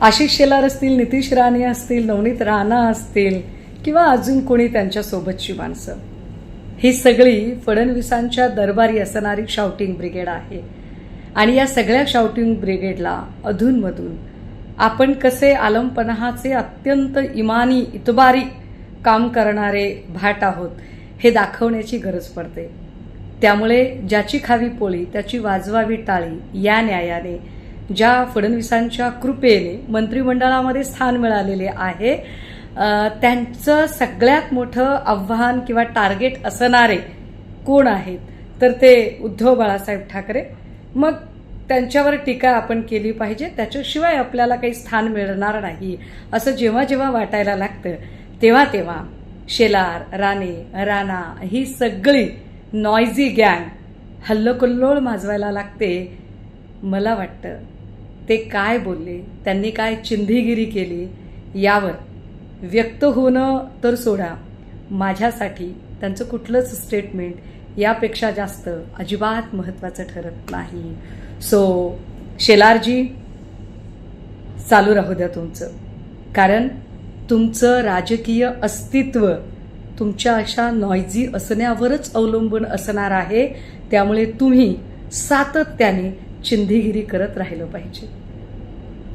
आशिष शेलार असतील नितीश राणे असतील नवनीत राणा असतील किंवा अजून कोणी त्यांच्यासोबतची माणसं. ही सगळी फडणवीसांच्या दरबारी असणारी शाउटिंग ब्रिगेड आहे. आणि या सगळ्या शाउटिंग ब्रिगेडला अधूनमधून आपण कसे आलमपणाचे अत्यंत इमानी इतबारी काम करणारे भाट आहोत हे दाखवण्याची गरज पडते. त्यामुळे ज्याची खावी पोळी त्याची वाजवावी टाळी या न्यायाने ज्या फडणवीसांच्या कृपेने मंत्रिमंडळामध्ये स्थान मिळालेले आहे त्यांचं सगळ्यात मोठं आव्हान किंवा टार्गेट असणारे कोण आहेत? तर ते उद्धव बाळासाहेब ठाकरे. मग त्यांच्यावर टीका आपण केली पाहिजे त्याच्याशिवाय आपल्याला काही स्थान मिळणार नाही असं जेव्हा जेव्हा वाटायला लागतं तेव्हा तेव्हा शेलार राणे राणा ही सगळी नॉयझी गँग हल्लोकल्लोळ माजवायला लागते मला वाटतं. ते काय बोलले त्यांनी काय चिंधीगिरी केली यावर व्यक्त होणं तर सोडा. माझ्यासाठी त्यांचं कुठलंच स्टेटमेंट यापेक्षा जास्त अजिबात महत्त्वाचं ठरत नाही. सो शेलारजी चालू राहू द्या तुमचं. कारण तुमचं राजकीय अस्तित्व तुमच्या अशा नॉइजी असण्यावरच अवलंबून असणार आहे त्यामुळे तुम्ही सातत्याने चिंधीगिरी करत राहिलं पाहिजे.